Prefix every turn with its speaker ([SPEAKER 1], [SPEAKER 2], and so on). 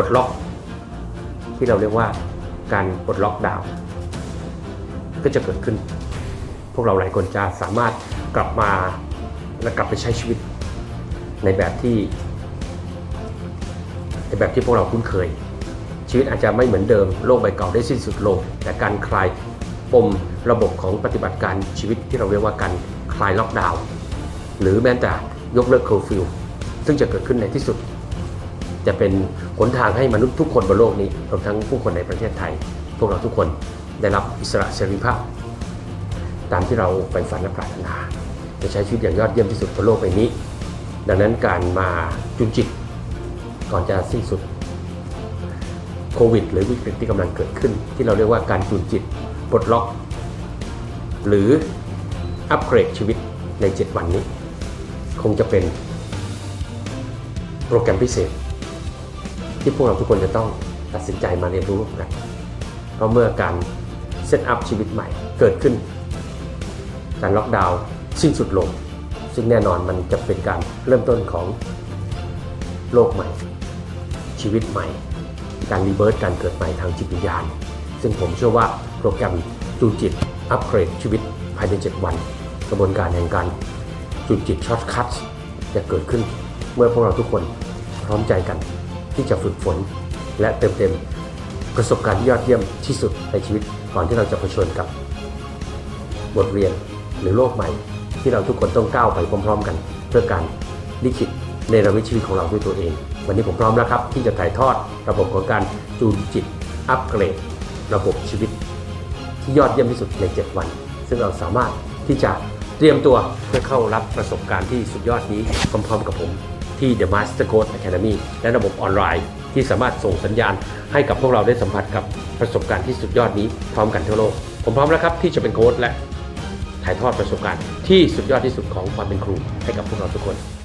[SPEAKER 1] ปลดล็อกที่เราเรียกว่าการปลดล็อกดาวน์ก็จะเกิดขึ้น พวกเราหลายคนจะสามารถกลับมาและกลับไปใช้ชีวิต ในแบบที่ในแบบที่พวกเราคุ้นเคย ชีวิตอาจจะไม่เหมือนเดิมโลกใบเก่าได้สิ้นสุดลงแต่การคลายปมระบบของปฏิบัติการชีวิตที่เราเรียกว่าการคลายล็อกดาวน์หรือแม้แต่ยกเลิกเคอร์ฟิวซึ่งจะเกิดขึ้นในที่สุด จะเป็นหนทางให้มนุษย์ทุกคนบนโลกนี้รวมทั้งผู้คนในประเทศไทย พวกเราทุกคนได้รับอิสระเสรีภาพ ตามที่เราไปฝันและปรารถนา จะใช้ชีวิตอย่างยอดเยี่ยมที่สุดบนโลกใบนี้ ดังนั้นการมาจุนจิตก่อนจะสิ้นสุดโควิด หรือวิกฤตที่กำลังเกิดขึ้น ที่เราเรียกว่าการจูนจิตปลดล็อก หรืออัปเกรดชีวิตใน 7 วันนี้ คงจะเป็นโปรแกรมพิเศษ ที่พวกเราทุกคนจะต้องตัดสินใจมาเรียนรู้กันเพราะเมื่อการเซตอัพชีวิตใหม่เกิดขึ้น การล็อกดาวน์สิ้นสุดลง ซึ่งแน่นอนมันจะเป็นการเริ่มต้นของโลกใหม่ ชีวิตใหม่ การรีเบิร์ตการเกิดใหม่ทางจิตวิญญาณ ซึ่งผมเชื่อว่าโปรแกรมจูนจิต อัปเกรดชีวิตภายใน 7 วัน กระบวนการแห่งการจูนจิตช็อตคัทจะเกิดขึ้นเมื่อพวกเราทุกคนพร้อมใจกัน ที่จะฝึกฝน และเติมเต็มประสบการณ์ที่ยอดเยี่ยมที่สุดในชีวิตก่อนที่เราจะเผชิญกับบทเรียนหรือโลกใหม่ ที่เราทุกคนต้องก้าวไปพร้อม ๆ กัน เพื่อการลิขิตในระวิชีวิตของเราด้วยตัวเอง วันนี้ผมพร้อมแล้วครับ ที่จะถ่ายทอดระบบของการจูนจิตอัปเกรด ระบบชีวิต ที่ยอดเยี่ยมที่สุดใน 7 วัน ซึ่งเราสามารถที่จะเตรียมตัวเพื่อเข้ารับประสบการณ์ที่สุดยอดนี้พร้อมๆกับผม ที่ The Master Code Academy และระบบออนไลน์ ที่สามารถส่งสัญญาณให้กับพวกเราได้สัมผัสกับประสบการณ์ที่สุดยอดนี้พร้อมกันทั่วโลก ผมพร้อมแล้วครับที่จะเป็นโค้ชและถ่ายทอดประสบการณ์ที่สุดยอดที่สุดของความเป็นครูให้กับพวกเราทุกคน